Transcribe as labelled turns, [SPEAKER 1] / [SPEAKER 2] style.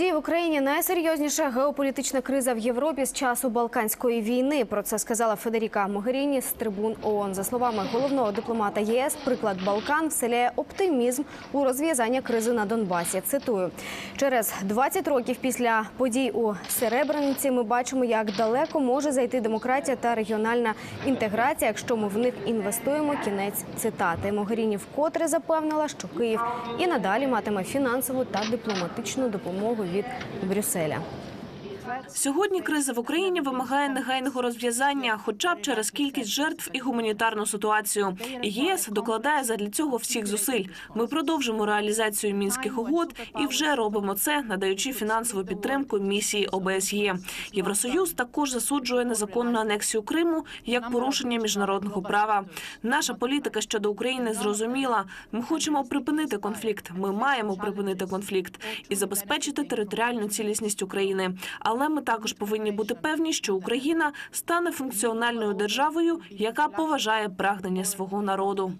[SPEAKER 1] Події в Україні найсерйозніша геополітична криза в Європі з часу Балканської війни. Про це сказала Федеріка Могеріні з трибун ООН. За словами головного дипломата ЄС, приклад Балкан вселяє оптимізм у розв'язання кризи на Донбасі. Цитую через 20 років після подій у Серебряниці ми бачимо, як далеко може зайти демократія та регіональна інтеграція, якщо ми в них інвестуємо. Кінець цитати Могеріні вкотре запевнила, що Київ і надалі матиме фінансову та дипломатичну допомогу від Брюсселя.
[SPEAKER 2] Сьогодні криза в Україні вимагає негайного розв'язання, хоча б через кількість жертв і гуманітарну ситуацію. єС докладає задля цього всіх зусиль. Ми продовжимо реалізацію мінських угод і вже робимо це, надаючи фінансову підтримку місії ОБСЄ. Євросоюз також засуджує незаконну анексію Криму як порушення міжнародного права. Наша політика щодо України зрозуміла. Ми хочемо припинити конфлікт. Ми маємо припинити конфлікт і забезпечити територіальну цілісність України. Але ми також повинні бути певні, що Україна стане функціональною державою, яка поважає прагнення свого народу.